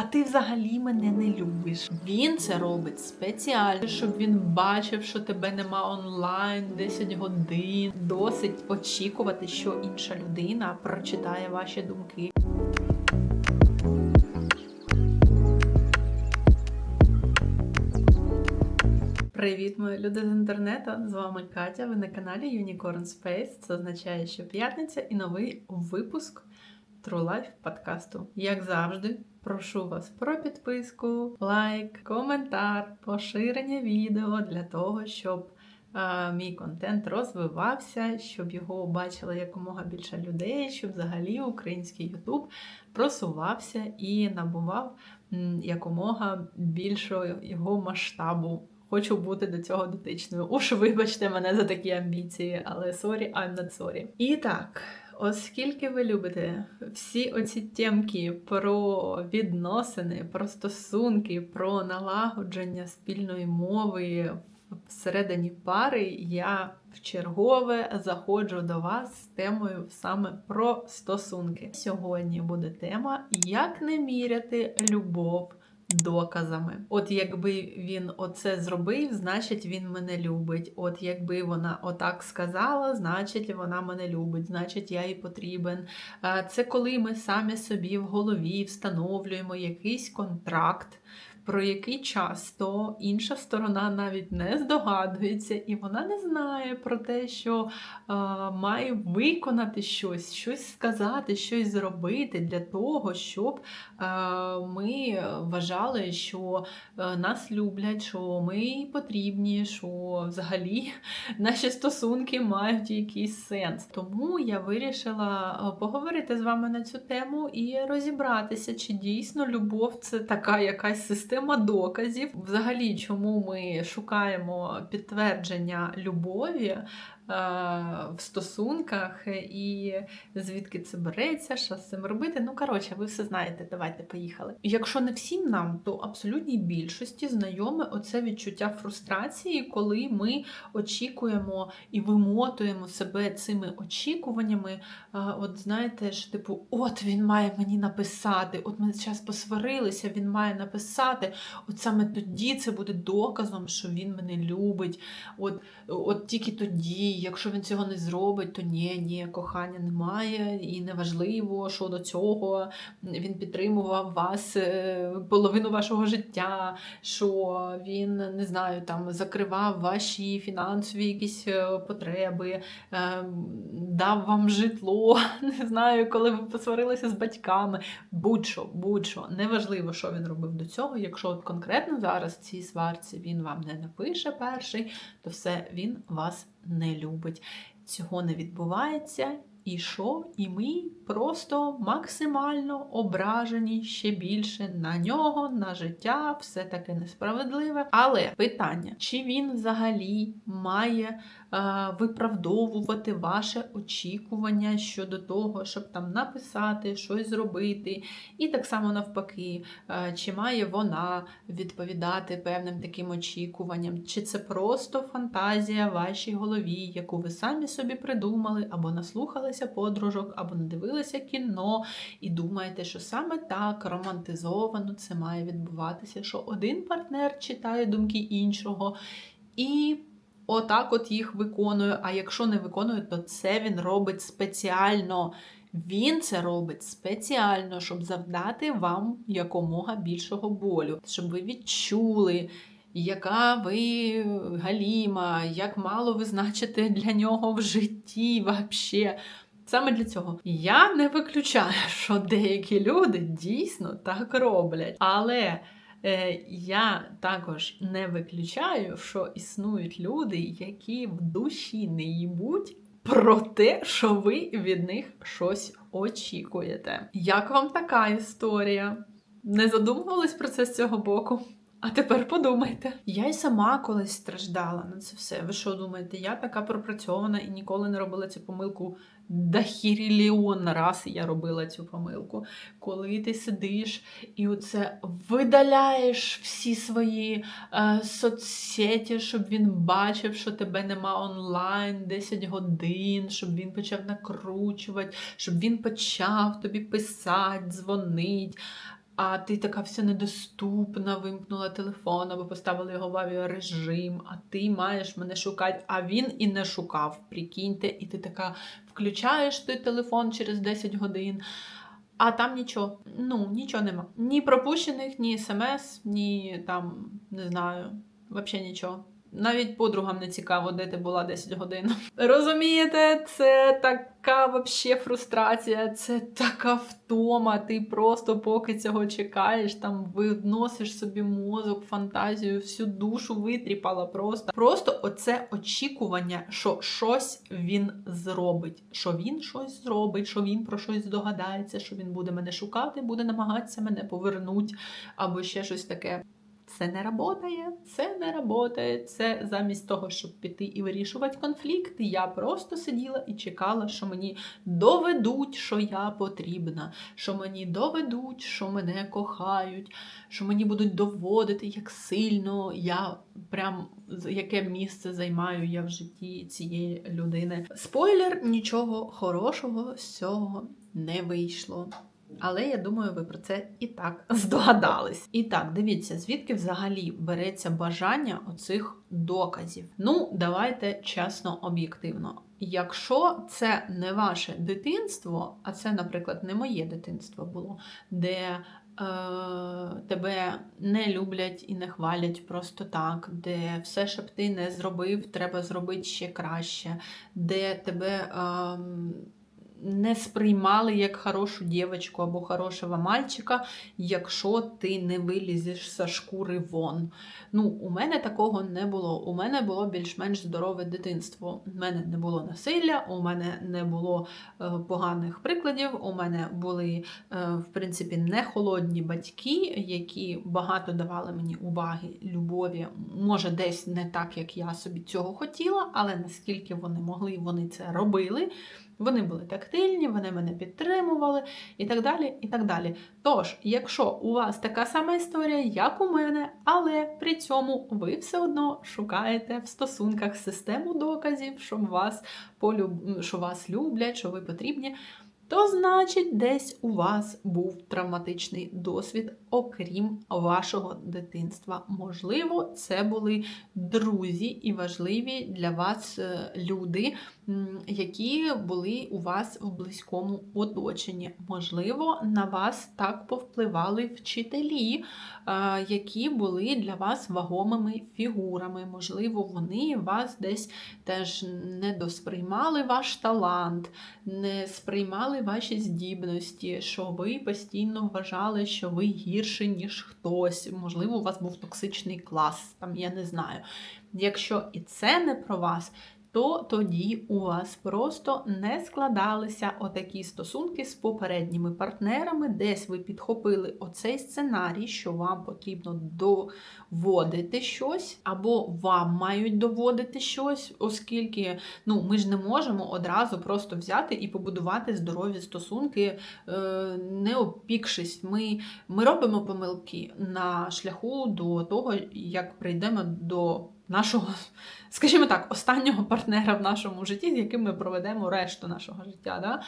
та ти взагалі мене не любиш. Він це робить спеціально, щоб він бачив, що тебе нема онлайн 10 годин. Досить очікувати, що інша людина прочитає ваші думки. Привіт, мої люди з інтернету! З вами Катя. Ви на каналі Unicorn Space. Це означає, що п'ятниця і новий випуск True Life подкасту. Як завжди, прошу вас про підписку, лайк, коментар, поширення відео для того, щоб а, мій контент розвивався, щоб його бачило якомога більше людей, щоб взагалі український YouTube просувався і набував якомога більшого його масштабу. Хочу бути до цього дотичною. Уж вибачте мене за такі амбіції, але sorry, I'm not sorry. І так, оскільки ви любите всі оці темки про відносини, про стосунки, про налагодження спільної мови всередині пари, я в чергове заходжу до вас з темою саме про стосунки. Сьогодні буде тема, як не міряти любов доказами. От якби він оце зробив, значить він мене любить. От якби вона отак сказала, значить вона мене любить, значить я їй потрібен. Е, Це коли ми самі собі в голові встановлюємо якийсь контракт. Про який часто інша сторона навіть не здогадується, і вона не знає про те, що е, має виконати щось, щось сказати, щось зробити для того, щоб е, ми вважали, що е, нас люблять, що ми потрібні, що взагалі наші стосунки мають якийсь сенс. Тому я вирішила е, поговорити з вами на цю тему і розібратися, чи дійсно любов це така якась система доказів. Взагалі, чому ми шукаємо підтвердження любові в стосунках, і звідки це береться, що з цим робити. Ну, коротше, ви все знаєте, давайте поїхали. Якщо не всім нам, то абсолютній більшості знайоме оце відчуття фрустрації, коли ми очікуємо і вимотуємо себе цими очікуваннями. От знаєте, що типу, от він має мені написати, от ми зараз посварилися, він має написати. От саме тоді це буде доказом, що він мене любить. От, От тільки тоді якщо він цього не зробить, то ні, ні, кохання немає, і неважливо, що до цього він підтримував вас е, половину вашого життя, що він не знаю, там закривав ваші фінансові якісь е, потреби, е, дав вам житло, не знаю, коли ви посварилися з батьками. Будь-що, будь-що, неважливо, що він робив до цього. Якщо от конкретно зараз в цій сварці він вам не напише перший, то все він вас не любить. Цього не відбувається. І що? І ми просто максимально ображені ще більше на нього, на життя, все таке несправедливе. Але питання, чи він взагалі має виправдовувати ваше очікування щодо того, щоб там написати, щось зробити. І так само навпаки, чи має вона відповідати певним таким очікуванням, чи це просто фантазія в вашій голові, яку ви самі собі придумали, або наслухалися подружок, або надивилися кіно, і думаєте, що саме так романтизовано це має відбуватися, що один партнер читає думки іншого. І отак от їх виконує. А якщо не виконує, то це він робить спеціально. Він це робить спеціально, щоб завдати вам якомога більшого болю, щоб ви відчули, яка ви галіма, як мало ви значите для нього в житті взагалі. Саме для цього я не виключаю, що деякі люди дійсно так роблять. Але. Е, я також не виключаю, що існують люди, які в душі не їбуть про те, що ви від них щось очікуєте. Як вам така історія? Не задумувались про це з цього боку? А тепер подумайте. Я й сама колись страждала на це все. Ви що думаєте? Я така пропрацьована і ніколи не робила цю помилку дахіріліон раз я робила цю помилку. Коли ти сидиш і оце видаляєш всі свої е, соцсеті, щоб він бачив, що тебе нема онлайн 10 годин, щоб він почав накручувати, щоб він почав тобі писати, дзвонить. А ти така вся недоступна, вимкнула телефон або поставила його в авіарежим, а ти маєш мене шукати, а він і не шукав. Прикиньте, і ти така включаєш той телефон через 10 годин. А там нічого, ну, нічого нема. Ні пропущених, ні смс, ні там, не знаю, взагалі нічого. Навіть подругам не цікаво, де ти була 10 годин. Розумієте, це така вообще фрустрація, це така втома. Ти просто поки цього чекаєш, там виносиш собі мозок, фантазію, всю душу витріпала просто. Просто оце очікування, що щось він зробить. Що він щось зробить, що він про щось здогадається, що він буде мене шукати, буде намагатися мене повернути, або ще щось таке. Це не работає, це не работає. Це замість того, щоб піти і вирішувати конфлікти, я просто сиділа і чекала, що мені доведуть, що я потрібна, що мені доведуть, що мене кохають, що мені будуть доводити, як сильно я прям яке місце займаю я в житті цієї людини. Спойлер, нічого хорошого з цього не вийшло. Але я думаю, ви про це і так здогадались. І так, дивіться, звідки взагалі береться бажання оцих доказів. Ну, давайте чесно, об'єктивно. Якщо це не ваше дитинство, а це, наприклад, не моє дитинство було, де е, тебе не люблять і не хвалять просто так, де все, що б ти не зробив, треба зробити ще краще, де тебе. Е, не сприймали як хорошу дівчинку або хорошого мальчика, якщо ти не вилізеш з шкури вон. Ну, У мене такого не було. У мене було більш-менш здорове дитинство. У мене не було насилля, у мене не було е, поганих прикладів, у мене були, е, в принципі, не холодні батьки, які багато давали мені уваги, любові. Може, десь не так, як я собі цього хотіла, але наскільки вони могли, вони це робили. Вони були тактильні, вони мене підтримували і так далі. і так далі. Тож, якщо у вас така сама історія, як у мене, але при цьому ви все одно шукаєте в стосунках систему доказів, що вас полюб... що вас люблять, що ви потрібні то значить, десь у вас був травматичний досвід, окрім вашого дитинства. Можливо, це були друзі і важливі для вас е, люди, які були у вас в близькому оточенні. Можливо, на вас так повпливали вчителі, е, які були для вас вагомими фігурами. Можливо, вони вас десь теж не досприймали ваш талант, не сприймали ваші здібності, що ви постійно вважали, що ви гірше, ніж хтось. Можливо, у вас був токсичний клас, там я не знаю. Якщо і це не про вас, то тоді у вас просто не складалися отакі стосунки з попередніми партнерами, десь ви підхопили оцей сценарій, що вам потрібно доводити щось, або вам мають доводити щось, оскільки ну, ми ж не можемо одразу просто взяти і побудувати здорові стосунки, е, не опікшись. Ми, Ми робимо помилки на шляху до того, як прийдемо до нашого, скажімо так, останнього партнера в нашому житті, з яким ми проведемо решту нашого життя. Да?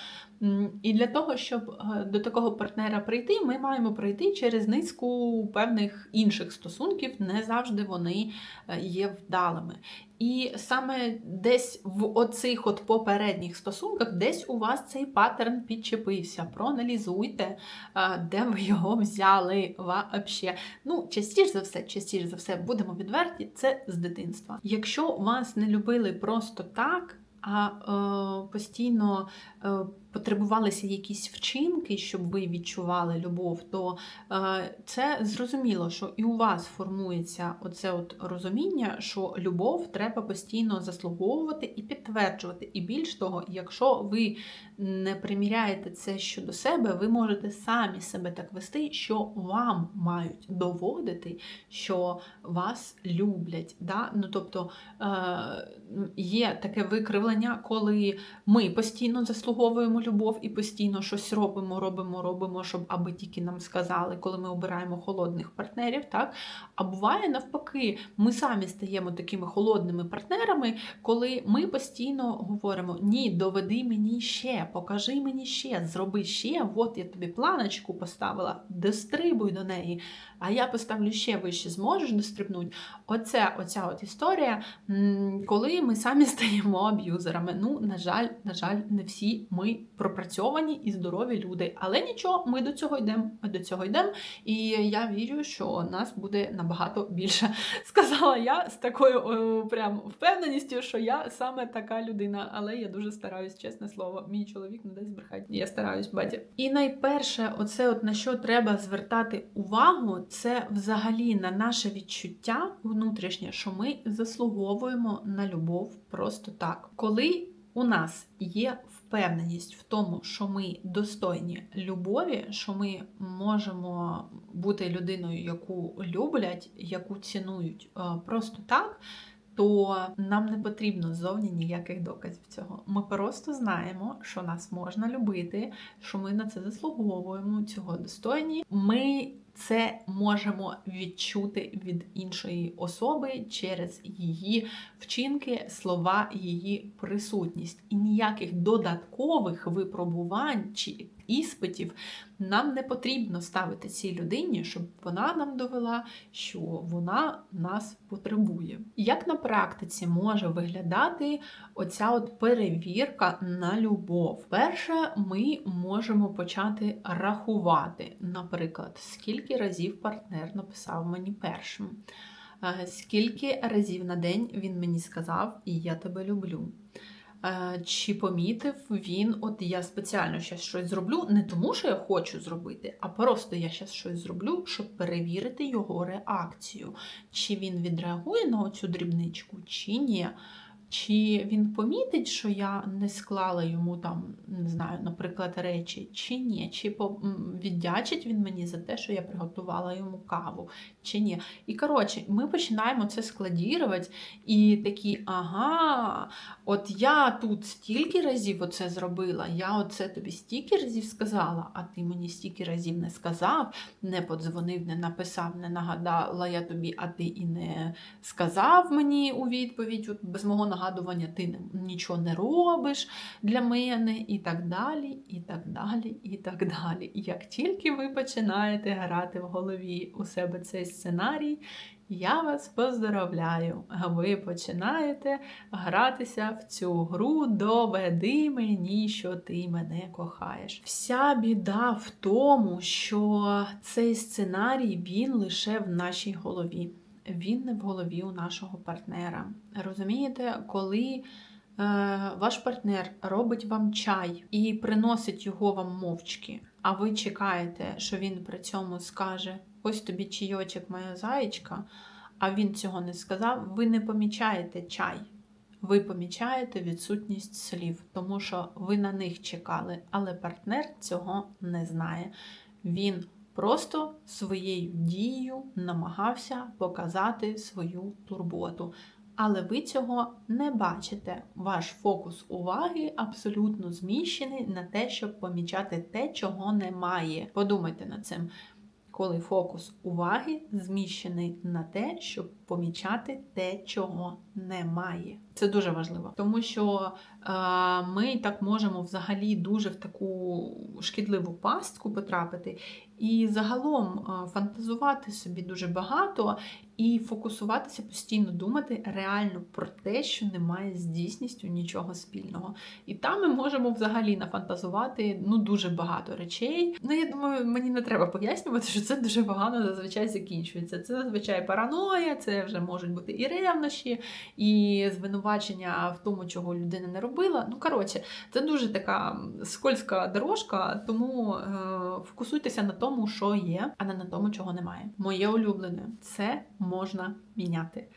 І для того, щоб е, до такого партнера прийти, ми маємо пройти через низку певних інших стосунків, не завжди вони е, є вдалими. І саме десь в оцих от попередніх стосунках, десь у вас цей паттерн підчепився. Проаналізуйте, е, де ви його взяли вообще. Ну, частіше за все, частіше за все, будемо відверті, це з дитинства. Якщо вас не любили просто так а е, постійно е, потребувалися якісь вчинки, щоб ви відчували любов, то е, це зрозуміло, що і у вас формується оце от розуміння, що любов треба постійно заслуговувати і підтверджувати. І більш того, якщо ви не приміряєте це щодо себе, ви можете самі себе так вести, що вам мають доводити, що вас люблять. Да? Ну, Тобто е, є таке викривлення, коли ми постійно заслуговуємо любов і постійно щось робимо, робимо, робимо, щоб аби тільки нам сказали, коли ми обираємо холодних партнерів. так? А буває навпаки, ми самі стаємо такими холодними партнерами, коли ми постійно говоримо: Ні, доведи мені ще, покажи мені ще, зроби ще, от я тобі планочку поставила, дострибуй до неї, а я поставлю ще вище, зможеш дострибнути. Оце, оця от історія, коли ми самі стаємо аб'юзерами. Ну, на жаль, на жаль, не всі ми пропрацьовані і здорові люди. Але нічого, ми до цього йдемо. Ми до цього йдемо. І я вірю, що нас буде набагато більше. Сказала я з такою о, прям впевненістю, що я саме така людина. Але я дуже стараюсь, чесне слово. Мій чоловік не дасть збрехати. Я стараюсь, батя. І найперше, оце от на що треба звертати увагу, це взагалі на наше відчуття внутрішнє, що ми заслуговуємо на любов просто так. Коли у нас є впевненість в тому, що ми достойні любові, що ми можемо бути людиною, яку люблять, яку цінують е, просто так. То нам не потрібно зовні ніяких доказів цього. Ми просто знаємо, що нас можна любити, що ми на це заслуговуємо, цього достойні. Ми це можемо відчути від іншої особи через її вчинки, слова, її присутність. І ніяких додаткових випробувань чи іспитів нам не потрібно ставити цій людині, щоб вона нам довела, що вона нас потребує. Як на практиці може виглядати оця от перевірка на любов? Перше, ми можемо почати рахувати, наприклад, скільки разів партнер написав мені першим. Е, скільки разів на день він мені сказав, і я тебе люблю. Е, чи помітив він, от я спеціально зараз щось зроблю, не тому, що я хочу зробити, а просто я зараз щось зроблю, щоб перевірити його реакцію. Чи він відреагує на цю дрібничку, чи ні. Чи він помітить, що я не склала йому там, не знаю, наприклад, речі, чи ні, чи віддячить він мені за те, що я приготувала йому каву, чи ні. І коротше, ми починаємо це складірувати і такі, ага, от я тут стільки разів оце зробила, я оце тобі стільки разів сказала, а ти мені стільки разів не сказав, не подзвонив, не написав, не нагадала я тобі, а ти і не сказав мені у відповідь, от без мого нагадування ти нічого не робиш для мене, і так далі, і так далі, і так далі. І як тільки ви починаєте грати в голові у себе цей сценарій, я вас поздоровляю, ви починаєте гратися в цю гру доведи мені, що ти мене кохаєш. Вся біда в тому, що цей сценарій він лише в нашій голові він не в голові у нашого партнера. Розумієте, коли е, ваш партнер робить вам чай і приносить його вам мовчки, а ви чекаєте, що він при цьому скаже: ось тобі чайочок, моя заєчка, а він цього не сказав, ви не помічаєте чай. Ви помічаєте відсутність слів, тому що ви на них чекали, але партнер цього не знає. Він просто своєю дією намагався показати свою турботу. Але ви цього не бачите. Ваш фокус уваги абсолютно зміщений на те, щоб помічати те, чого немає. Подумайте над цим коли фокус уваги зміщений на те, щоб помічати те, чого немає. Це дуже важливо, тому що е, ми так можемо взагалі дуже в таку шкідливу пастку потрапити, і загалом е, фантазувати собі дуже багато і фокусуватися постійно думати реально про те, що немає з дійсністю нічого спільного. І там ми можемо взагалі нафантазувати ну дуже багато речей. Ну я думаю, мені не треба пояснювати, що це дуже погано зазвичай закінчується. Це зазвичай параноя, це вже можуть бути і ревнощі, і звинувачення в тому, чого людина не робила. Ну коротше, це дуже така скользка дорожка, тому е, фокусуйтеся на тому, що є, а не на тому, чого немає. Моє улюблене це можна міняти.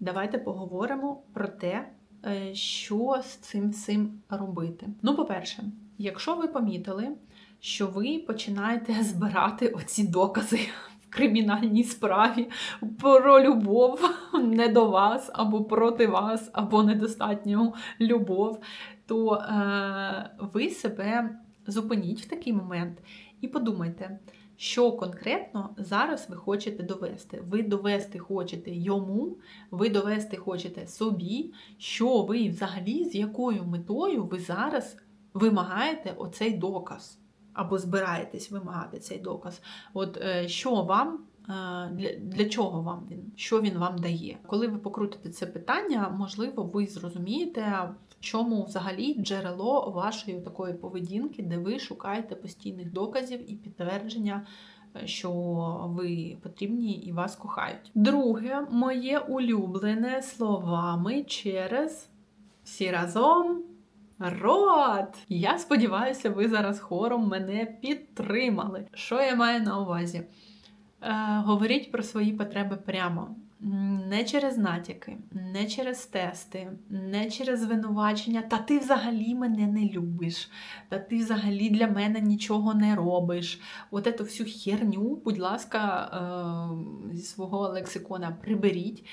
Давайте поговоримо про те, е, що з цим всім робити. Ну, по-перше, якщо ви помітили, що ви починаєте збирати оці докази кримінальній справі про любов не до вас, або проти вас, або недостатню любов, то е, ви себе зупиніть в такий момент і подумайте. Що конкретно зараз ви хочете довести? Ви довести хочете йому, ви довести хочете собі, що ви взагалі з якою метою ви зараз вимагаєте оцей доказ, або збираєтесь вимагати цей доказ. От е, що вам для для чого вам він? Що він вам дає? Коли ви покрутите це питання, можливо, ви зрозумієте, в чому взагалі джерело вашої такої поведінки, де ви шукаєте постійних доказів і підтвердження. Е, що ви потрібні і вас кохають. Друге, моє улюблене словами через всі разом рот. Я сподіваюся, ви зараз хором мене підтримали. Що я маю на увазі? Е, говоріть про свої потреби прямо. Не через натяки, не через тести, не через звинувачення, та ти взагалі мене не любиш, та ти взагалі для мене нічого не робиш. От эту всю херню, будь ласка, е, зі свого лексикона приберіть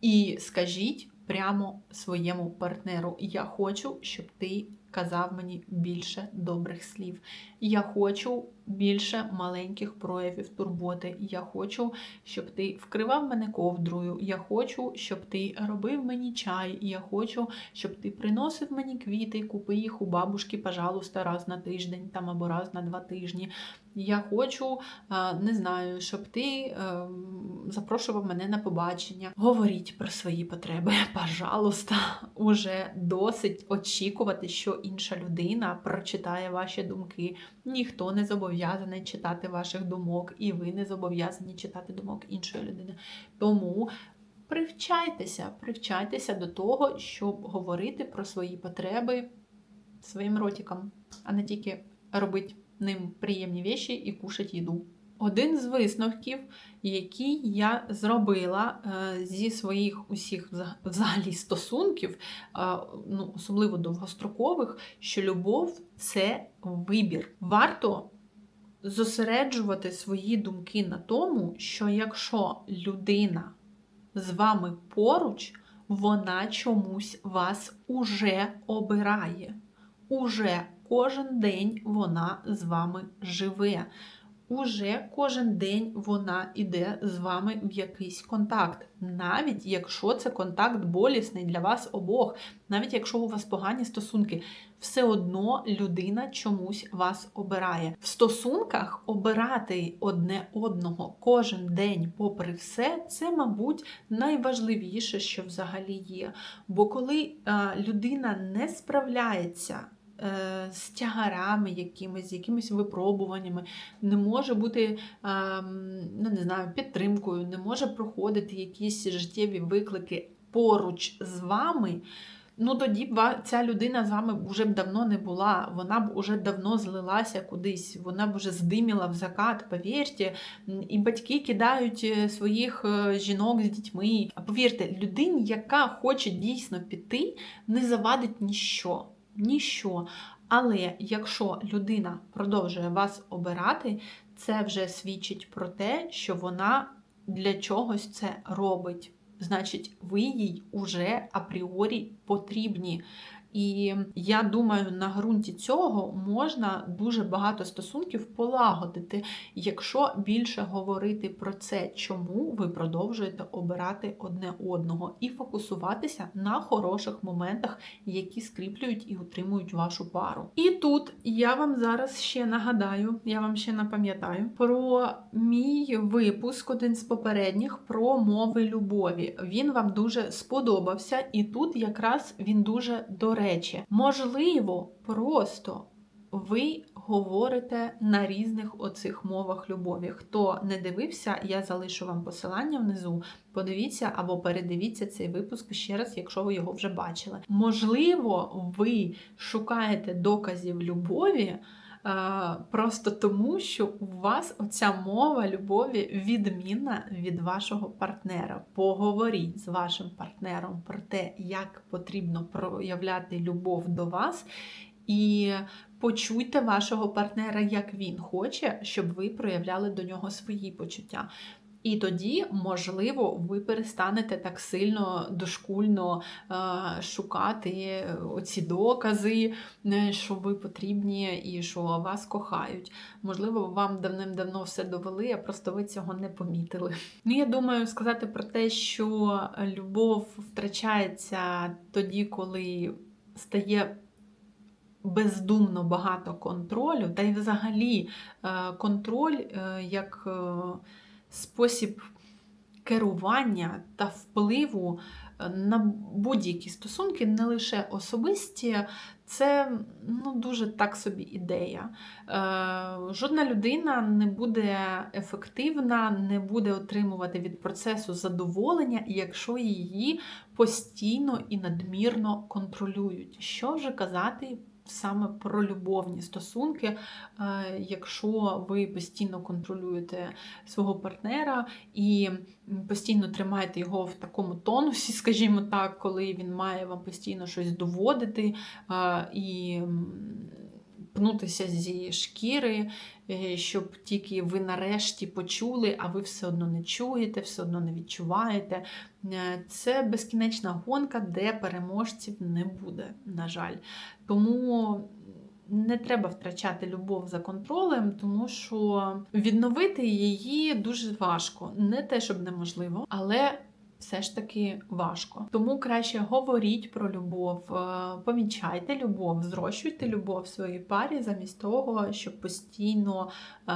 і скажіть прямо своєму партнеру: Я хочу, щоб ти казав мені більше добрих слів. Я хочу більше маленьких проявів турботи. Я хочу, щоб ти вкривав мене ковдрою. Я хочу, щоб ти робив мені чай. Я хочу, щоб ти приносив мені квіти, купи їх у бабушки, пожалуйста, раз на тиждень там або раз на два тижні. Я хочу, не знаю, щоб ти запрошував мене на побачення. Говоріть про свої потреби, пожалуйста, уже досить очікувати, що інша людина прочитає ваші думки. Ніхто не зобов'язаний читати ваших думок, і ви не зобов'язані читати думок іншої людини. Тому привчайтеся, привчайтеся до того, щоб говорити про свої потреби своїм ротиком, а не тільки робити ним приємні віші і кушать їду. Один з висновків, який я зробила е, зі своїх усіх взагалі стосунків, е, ну, особливо довгострокових, що любов це вибір. Варто зосереджувати свої думки на тому, що якщо людина з вами поруч, вона чомусь вас уже обирає. Уже кожен день вона з вами живе. Уже кожен день вона йде з вами в якийсь контакт. Навіть якщо це контакт болісний для вас обох, навіть якщо у вас погані стосунки, все одно людина чомусь вас обирає. В стосунках обирати одне одного кожен день, попри все, це, мабуть, найважливіше, що взагалі є. Бо коли а, людина не справляється, Е, з тягарами якимись, з якимись випробуваннями, не може бути ну, не знаю, підтримкою, не може проходити якісь життєві виклики поруч з вами. Ну, тоді б ця людина з вами вже б давно не була, вона б уже давно злилася кудись, вона б вже здиміла в закат, повірте, і батьки кидають е, своїх е, жінок з дітьми. А повірте, людині, яка хоче дійсно піти, не завадить ніщо ніщо. Але якщо людина продовжує вас обирати, це вже свідчить про те, що вона для чогось це робить. Значить, ви їй уже апріорі потрібні. І я думаю, на ґрунті цього можна дуже багато стосунків полагодити, якщо більше говорити про це, чому ви продовжуєте обирати одне одного, і фокусуватися на хороших моментах, які скріплюють і утримують вашу пару. І тут я вам зараз ще нагадаю, я вам ще напам'ятаю про мій випуск, один з попередніх, про мови любові. Він вам дуже сподобався, і тут якраз він дуже доречний речі, можливо, просто ви говорите на різних оцих мовах любові. Хто не дивився, я залишу вам посилання внизу. Подивіться або передивіться цей випуск ще раз, якщо ви його вже бачили. Можливо, ви шукаєте доказів любові. Просто тому, що у вас оця мова любові відмінна від вашого партнера. Поговоріть з вашим партнером про те, як потрібно проявляти любов до вас. І почуйте вашого партнера, як він хоче, щоб ви проявляли до нього свої почуття. І тоді, можливо, ви перестанете так сильно дошкульно е, шукати оці докази, е, що ви потрібні і що вас кохають. Можливо, вам давним-давно все довели, а просто ви цього не помітили. Ну, я думаю, сказати про те, що любов втрачається тоді, коли стає. Бездумно багато контролю, та й взагалі е, контроль як спосіб керування та впливу е, на будь-які стосунки, не лише особисті, це ну, дуже так собі ідея. Е, Жодна людина не буде ефективна, не буде отримувати від процесу задоволення, якщо її постійно і надмірно контролюють. Що вже казати? Саме про любовні стосунки, е, якщо ви постійно контролюєте свого партнера і постійно тримаєте його в такому тонусі, скажімо так, коли він має вам постійно щось доводити е, і пнутися зі шкіри, е, щоб тільки ви нарешті почули, а ви все одно не чуєте, все одно не відчуваєте. Це безкінечна гонка, де переможців не буде, на жаль. Тому. Не треба втрачати любов за контролем, тому що відновити її дуже важко. Не те, щоб неможливо, але все ж таки важко. Тому краще говоріть про любов, е, помічайте любов, зрощуйте любов в своїй парі, замість того, щоб постійно е,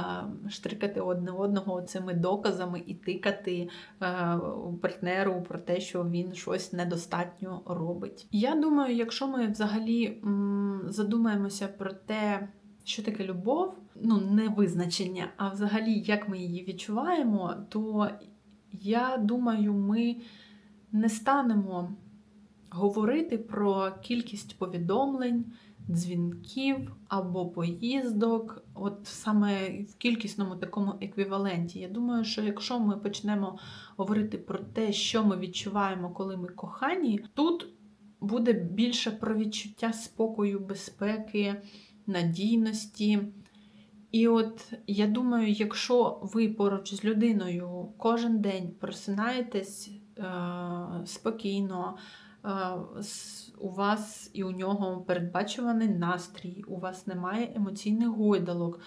штрикати одне одного цими доказами і тикати е, партнеру про те, що він щось недостатньо робить. Я думаю, якщо ми взагалі задумаємося про те, що таке любов, ну не визначення, а взагалі як ми її відчуваємо, то я думаю, ми не станемо говорити про кількість повідомлень, дзвінків або поїздок, от саме в кількісному такому еквіваленті. Я думаю, що якщо ми почнемо говорити про те, що ми відчуваємо, коли ми кохані, тут буде більше про відчуття спокою, безпеки, надійності. І от я думаю, якщо ви поруч з людиною кожен день просинаєтесь е, спокійно, е, у вас і у нього передбачуваний настрій, у вас немає емоційних гойдалок,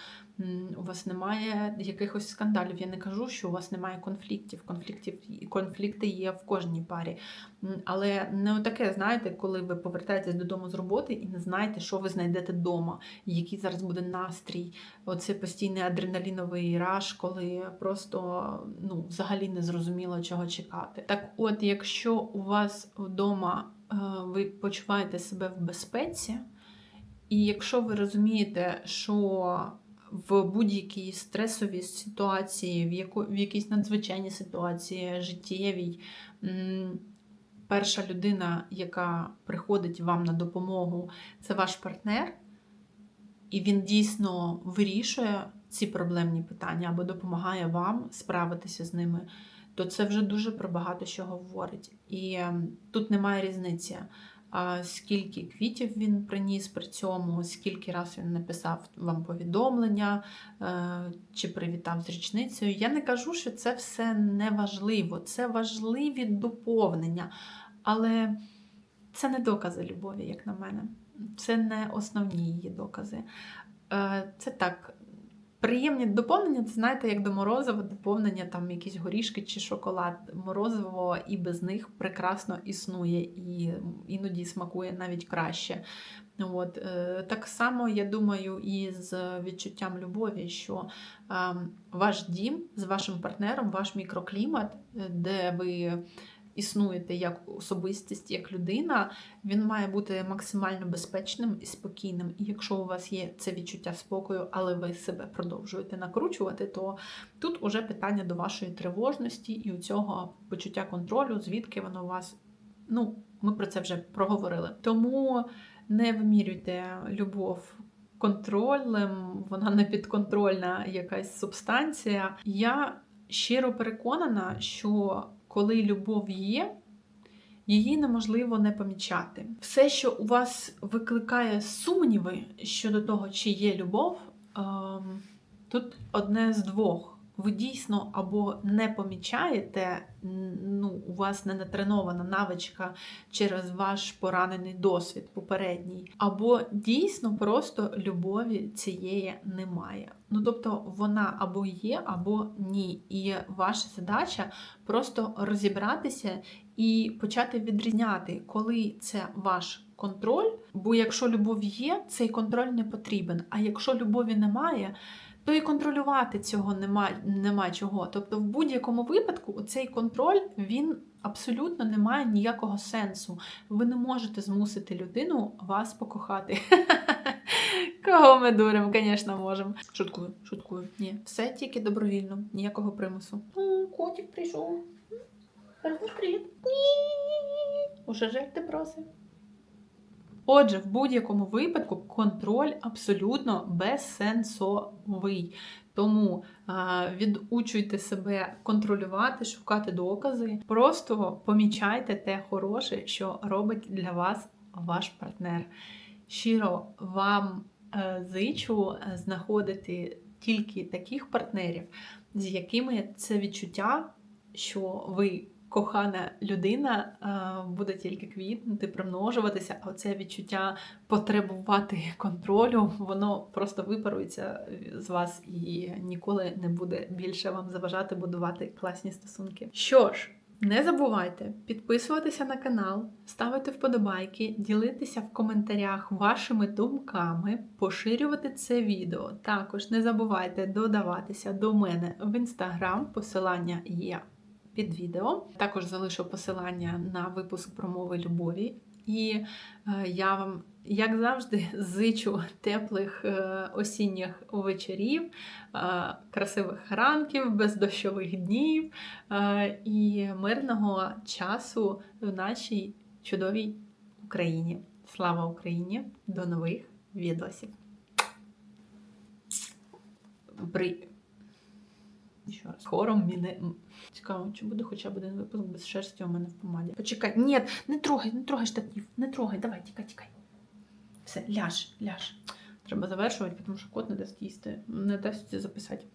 у вас немає якихось скандалів. Я не кажу, що у вас немає конфліктів. Конфліктів конфлікти є в кожній парі. Але не таке, знаєте, коли ви повертаєтесь додому з роботи і не знаєте, що ви знайдете вдома, який зараз буде настрій. Оце постійний адреналіновий раш, коли просто ну, взагалі не зрозуміло, чого чекати. Так, от, якщо у вас вдома е, ви почуваєте себе в безпеці, і якщо ви розумієте, що в будь-якій стресовій ситуації, в яку, в якійсь надзвичайній ситуації, життєвій, перша людина, яка приходить вам на допомогу, це ваш партнер, і він дійсно вирішує ці проблемні питання або допомагає вам справитися з ними, то це вже дуже про багато що говорить. І ем, тут немає різниці скільки квітів він приніс при цьому, скільки раз він написав вам повідомлення е, чи привітав з річницею. Я не кажу, що це все не важливо, це важливі доповнення, але це не докази любові, як на мене. Це не основні її докази. Е, це так, Приємні доповнення, це знаєте, як до морозива, доповнення, там якісь горішки чи шоколад. Морозиво і без них прекрасно існує і іноді смакує навіть краще. От. Е, так само, я думаю, і з відчуттям любові, що ваш дім з вашим партнером, ваш мікроклімат, е, де ви існуєте як особистість, як людина, він має бути максимально безпечним і спокійним. І якщо у вас є це відчуття спокою, але ви себе продовжуєте накручувати, то тут уже питання до вашої тривожності і у цього почуття контролю, звідки воно у вас. Ну, ми про це вже проговорили. Тому не вимірюйте любов. Контролем, вона не підконтрольна якась субстанція. Я щиро переконана, що коли любов є, її неможливо не помічати. Все, що у вас викликає сумніви щодо того, чи є любов, ем, тут одне з двох. Ви дійсно або не помічаєте, ну, у вас не натренована навичка через ваш поранений досвід попередній, або дійсно просто любові цієї немає. Ну тобто вона або є, або ні. І ваша задача просто розібратися і почати відрізняти, коли це ваш контроль. Бо якщо любов є, цей контроль не потрібен. А якщо любові немає, то і контролювати цього нема, нема чого. Тобто, в будь-якому випадку цей контроль він абсолютно не має ніякого сенсу. Ви не можете змусити людину вас покохати. Кого ми дуримо, звісно, можемо. Шуткую, шуткую. Ні, все тільки добровільно, ніякого примусу. М, Котик прийшов. Привіт. Уже жити просив. Отже, в будь-якому випадку контроль абсолютно безсенсовий. Тому відучуйте себе контролювати, шукати докази. Просто помічайте те хороше, що робить для вас ваш партнер. Щиро вам е, зичу е, знаходити тільки таких партнерів, з якими це відчуття, що ви кохана людина, е, буде тільки квітнути, примножуватися, а це відчуття потребувати контролю, воно просто випарується з вас і ніколи не буде більше вам заважати будувати класні стосунки. Що ж. Не забувайте підписуватися на канал, ставити вподобайки, ділитися в коментарях вашими думками, поширювати це відео. Також не забувайте додаватися до мене в інстаграм. Посилання є під відео. Також залишу посилання на випуск про мови любові. І е, я вам, як завжди, зичу теплих е, осінніх вечорів, е, красивих ранків, бездощових днів і мирного часу в нашій чудовій Україні. Слава Україні! До нових відосів! При... Ще раз. Хором міне. Цікаво, чи буде хоча б один випуск без шерсті у мене в помаді. Почекай, ні, не трогай, не трогай штатів, не трогай, давай, тікай, тікай. Все, ляж, ляж. Треба завершувати, тому що кот не дасть їсти, не дасть записати.